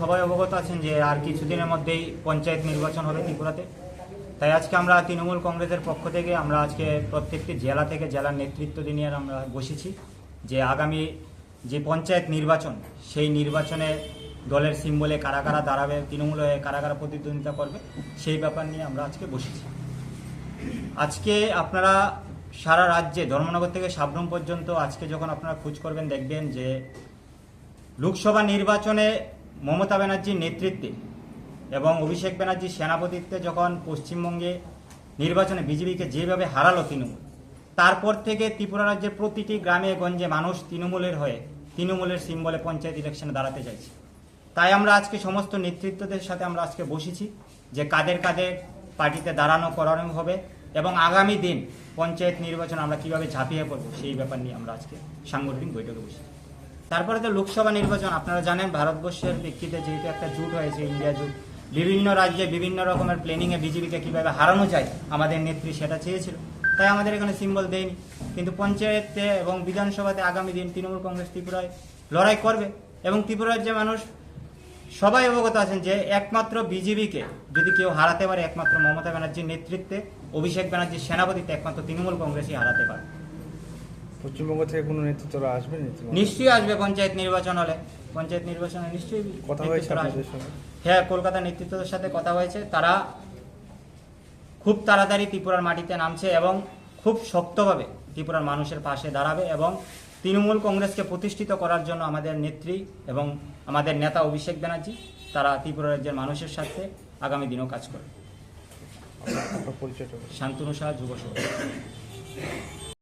সবাই অবগত আছেন যে আর কিছুদিনের মধ্যেই পঞ্চায়েত নির্বাচন হবে ত্রিপুরাতে। তাই আজকে আমরা তৃণমূল কংগ্রেসের পক্ষ থেকে আমরা আজকে প্রত্যেকটি জেলা থেকে জেলার নেতৃত্ব নিয়ে আমরা বসেছি যে আগামী যে পঞ্চায়েত নির্বাচন, সেই নির্বাচনে দলের সিম্বলে কারা কারা দাঁড়াবে, তৃণমূল হয়ে কারা কারা প্রতিদ্বন্দ্বিতা করবে, সেই ব্যাপার নিয়ে আমরা আজকে বসেছি। আজকে আপনারা সারা রাজ্যে, ধর্মনগর থেকে সাবরুম পর্যন্ত আজকে যখন আপনারা খোঁজ করবেন, দেখবেন যে লোকসভা নির্বাচনে মমতা ব্যানার্জির নেতৃত্বে এবং অভিষেক ব্যানার্জির সেনাপতিত্বে যখন পশ্চিমবঙ্গে নির্বাচনে বিজেপিকে যেভাবে হারালো তৃণমূল, তারপর থেকে ত্রিপুরা রাজ্যের প্রতিটি গ্রামে গঞ্জে মানুষ তৃণমূলের হয়ে তৃণমূলের সিম্বলে পঞ্চায়েত ইলেকশনে দাঁড়াতে চাইছে। তাই আমরা আজকে সমস্ত নেতৃত্বদের সাথে আমরা আজকে বসেছি যে কাদের কাদের পার্টিতে দাঁড়ানো করানো হবে এবং আগামী দিন পঞ্চায়েত নির্বাচন আমরা কীভাবে ঝাঁপিয়ে পড়ব সেই ব্যাপার নিয়ে আমরা আজকে সাংগঠনিক বৈঠকে বসেছি। তারপরে তো লোকসভা নির্বাচন, আপনারা জানেন ভারতবর্ষের প্রেক্ষিতে যেহেতু একটা জুট হয়েছে, ইন্ডিয়া জুট বিভিন্ন রাজ্যে বিভিন্ন রকমের প্ল্যানিংয়ে বিজেপিকে কীভাবে হারানো যায়, আমাদের নেত্রী সেটা চেয়েছিল। তাই আমাদের এখানে সিম্বল দেয়নি। কিন্তু পঞ্চায়েতে এবং বিধানসভাতে আগামী দিন তৃণমূল কংগ্রেস ত্রিপুরায় লড়াই করবে এবং ত্রিপুরার যে মানুষ, সবাই অবগত আছেন যে একমাত্র বিজেপিকে যদি কেউ হারাতে পারে, একমাত্র মমতা ব্যানার্জির নেতৃত্বে, অভিষেক ব্যানার্জির সেনাপতিতে একমাত্র তৃণমূল কংগ্রেসই হারাতে পারে। পশ্চিমবঙ্গ থেকে কোনো নেতৃত্বরা আসবে নিশ্চয়ই আসবে পঞ্চায়েত নির্বাচন হলে। পঞ্চায়েত নির্বাচনে নিশ্চয়ই কথা হয়েছে। হ্যাঁ কলকাতা নেতৃত্বের সাথে কথা হয়েছে। তারা খুব তাড়াতাড়ি ত্রিপুরার মাটিতে নামছে এবং খুব শক্তভাবে ত্রিপুরার মানুষের পাশে দাঁড়াবে এবং তৃণমূল কংগ্রেসকে প্রতিষ্ঠিত করার জন্য আমাদের নেত্রী এবং আমাদের নেতা অভিষেক ব্যানার্জি তারা ত্রিপুরা রাজ্যের মানুষের সাথে আগামী দিনেও কাজ করবে। শান্তনু সাহা যুব সভা